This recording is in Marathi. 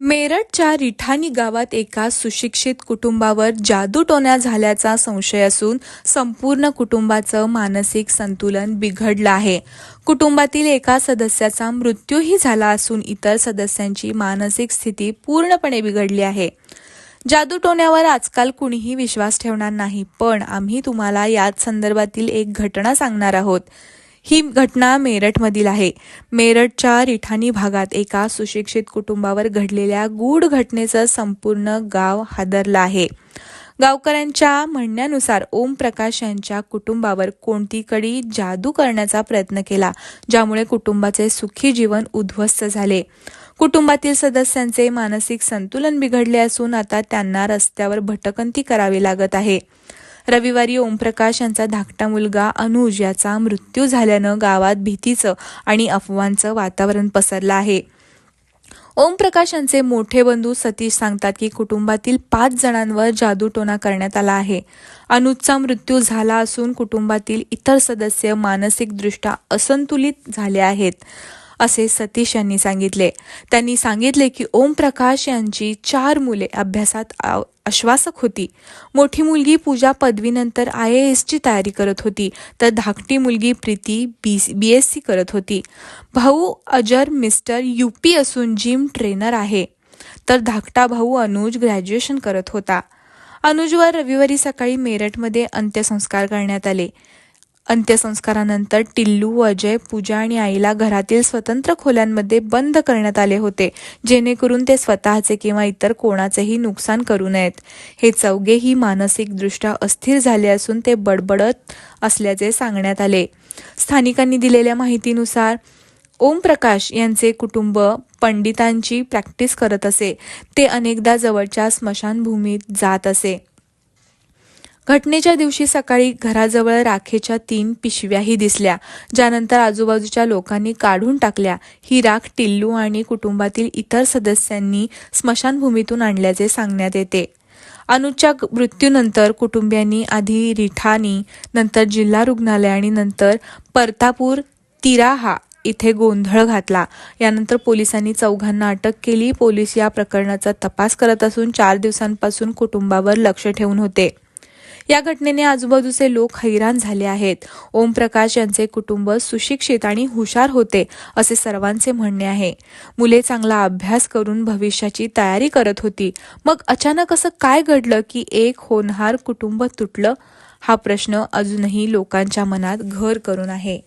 मेरठच्या रिठाणी गावात एका सुशिक्षित कुटुंबावर जादूटोण्या झाल्याचा संशय असून संपूर्ण कुटुंबाचं मानसिक संतुलन बिघडलं आहे. कुटुंबातील एका सदस्याचा मृत्यूही झाला असून इतर सदस्यांची मानसिक स्थिती पूर्णपणे बिघडली आहे. जादूटोण्यावर आजकाल कुणीही विश्वास ठेवणार नाही पण आम्ही तुम्हाला याच संदर्भातील एक घटना सांगणार आहोत. ही घटना मेरठमधील आहे. मेरठच्या रिठाणी भागात एका सुशिक्षित कुटुंबावर घडलेल्या गूढ घटनेचं संपूर्ण गाव हादरलं आहे. गावकऱ्यांच्या म्हणण्यानुसार ओम प्रकाश यांच्या कुटुंबावर कोणती कडी जादू करण्याचा प्रयत्न केला ज्यामुळे कुटुंबाचे सुखी जीवन उद्ध्वस्त झाले. कुटुंबातील सदस्यांचे मानसिक संतुलन बिघडले असून आता त्यांना रस्त्यावर भटकंती करावी लागत आहे. रविवारी ओमप्रकाश यांचा धाकटा मुलगा अनुज याचा मृत्यू झाल्यानं गावात भीतीचं आणि अफवांचं वातावरण पसरलं आहे. ओमप्रकाश यांचे मोठे बंधू सतीश सांगतात की कुटुंबातील पाच जणांवर जादूटोना करण्यात आला आहे. अनुजचा मृत्यू झाला असून कुटुंबातील इतर सदस्य मानसिकदृष्ट्या असंतुलित झाले आहेत. असे सतीश यांनी सांगितले. त्यांनी सांगितले की ओमप्रकाश यांची चार मुले अभ्यासात आश्वासक होती. मोठी मुलगी पूजा पदवीनंतर आय ए एसची तयारी करत होती. तर धाकटी मुलगी Preeti B B S C करत होती. भाऊ अजर मिस्टर यू पी असून जिम ट्रेनर आहे. तर धाकटा भाऊ अनुज ग्रॅज्युएशन करत होता. अनुजवर रविवारी सकाळी मेरठमध्ये अंत्यसंस्कार करण्यात आले. अंत्यसंस्कारानंतर टिल्लू अजय पूजा आणि आईला घरातील स्वतंत्र खोल्यांमध्ये बंद करण्यात आले होते जेणेकरून ते स्वतःचे किंवा इतर कोणाचेही नुकसान करू नयेत. हे चौघेही मानसिकदृष्ट्या अस्थिर झाले असून ते बडबडत असल्याचे सांगण्यात आले. स्थानिकांनी दिलेल्या माहितीनुसार ओमप्रकाश यांचे कुटुंब पंडितांची प्रॅक्टिस करत असे. ते अनेकदा जवळच्या स्मशानभूमीत जात असे. घटनेच्या दिवशी सकाळी घराजवळ राखेच्या तीन पिशव्याही दिसल्या. ज्यानंतर आजूबाजूच्या लोकांनी काढून टाकल्या. ही राख टिल्लू आणि कुटुंबातील इतर सदस्यांनी स्मशानभूमीतून आणल्याचे सांगण्यात येते. अनुजच्या मृत्यूनंतर कुटुंबियांनी आधी रिठाणी नंतर जिल्हा रुग्णालय आणि नंतर परतापूर तिराहा इथे गोंधळ घातला. यानंतर पोलिसांनी चौघांना अटक केली. पोलीस या प्रकरणाचा तपास करत असून चार दिवसांपासून कुटुंबावर लक्ष ठेवून होते. या घटनेने आजूबाजूचे लोक हैराण झाले आहेत. ओमप्रकाश यांचे कुटुंब सुशिक्षित आणि हुशार होते असे सर्वांचे म्हणणे आहे. मुले चांगला अभ्यास करून भविष्याची तयारी करत होती. मग अचानक असं काय घडलं की एक होनहार कुटुंब तुटलं? हा प्रश्न अजूनही लोकांच्या मनात घर करून आहे.